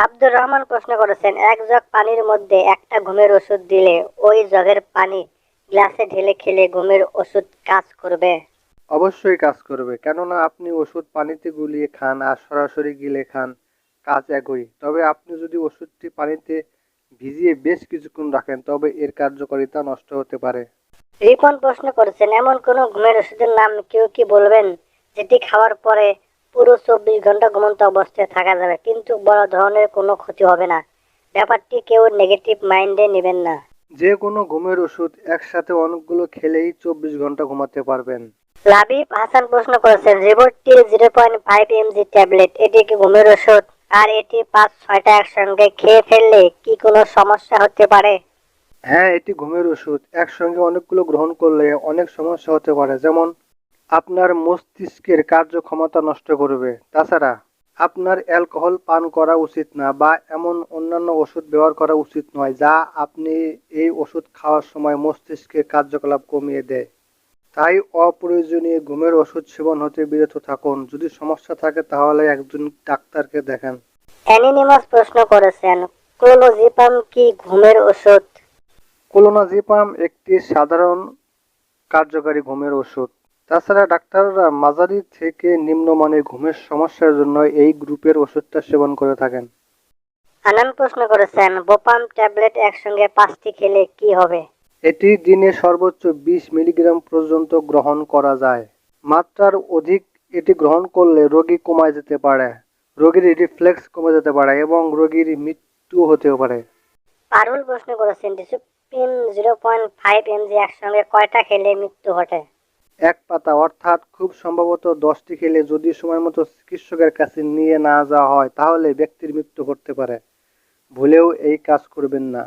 আব্দুর রহমান প্রশ্ন করেছেন এক জগ পানির মধ্যে একটা ঘুমের ওষুধ দিলে ওই জগের পানি গ্লাসে ঢেলে খেলে ঘুমের ওষুধ কাজ করবে। অবশ্যই কাজ করবে কেননা আপনি ওষুধ পানিতে গুলিয়ে খান আর সরাসরি গিলে খান কাজ একই। তবে আপনি যদি ওষুধটি পানিতে ভিজিয়ে বেশ কিছুক্ষণ রাখেন তবে এর কার্যকারিতা নষ্ট হতে পারে। রিপন প্রশ্ন করেছেন এমন কোন ঘুমের ওষুধের নাম কেউ কি বলবেন যেটি খাওয়ার পরে পুরো চব্বিশ ঘণ্টা ঘুমন্ত অবস্থায় থাকা যাবে কিন্তু বড় ধরনের কোনো ক্ষতি হবে না। ব্যাপারটি কেউ নেগেটিভ মাইন্ডে নেবেন না। যে কোনো ঘুমের ওষুধ একসাথে অনেকগুলো খেলেই চব্বিশ ঘণ্টা ঘুমাতে পারবেন। লাবিব হাসান প্রশ্ন করেছেন zero point five MG tablet এটি কি ঘুমের ওষুধ? আর এটি পাঁচ ছয়টা একসঙ্গে খেয়ে ফেললে কি কোনো সমস্যা হতে পারে? হ্যাঁ এটি ঘুমের ওষুধ। একসঙ্গে অনেকগুলো গ্রহণ করলে অনেক সমস্যা হতে পারে যেমন আপনার মস্তিষ্কের কার্যক্ষমতা নষ্ট করবে। তাছাড়া আপনার অ্যালকোহল পান করা উচিত না বা এমন অন্যান্য ওষুধ ব্যবহার করা উচিত নয় যা আপনি এই ওষুধ খাওয়ার সময় মস্তিষ্কের কার্যকলাপ কমিয়ে দেয়। তাই অপ্রয়োজনীয় ঘুমের ওষুধ সেবন হতে বিরত থাকুন। যদি সমস্যা থাকে তাহলে একজন ডাক্তারকে দেখান। অ্যানিনিমাস প্রশ্ন করেছেন ক্লোলোজিপাম কি ঘুমের ওষুধ? কোলোনাজিপাম একটি সাধারণ কার্যকারী ঘুমের ওষুধ। তাছাড়া ডাক্তাররা মাঝারি থেকে নিম্নমানের ঘুমের সমস্যার জন্য এই গ্রুপের ওষুধটা সেবন করে থাকেন। আনান প্রশ্ন করেছেন বোপাম ট্যাবলেট একসঙ্গে পাঁচটি খেলে কি হবে? এটি দিনে সর্বোচ্চ বিশ মিলিগ্রাম পর্যন্ত গ্রহণ করা যায়। মাত্রার অধিক এটি গ্রহণ করলে রোগী কমায় যেতে পারে রোগীর রিফ্লেক্স কমে যেতে পারে এবং রোগীর মৃত্যু হতেও পারে। পারুল প্রশ্ন করেছেন discipline zero point five MG একসঙ্গে কয়টা খেলে মৃত্যু ঘটে? এক পাতা, অর্থাৎ খুব সম্ভবত দশটি খেলে যদি সময় মতো চিকিৎসকের কাছে নিয়ে না যাওয়া হয়, তাহলে ব্যক্তির মৃত্যু ঘটতে পারে। ভুলেও এই কাজ করবেন না।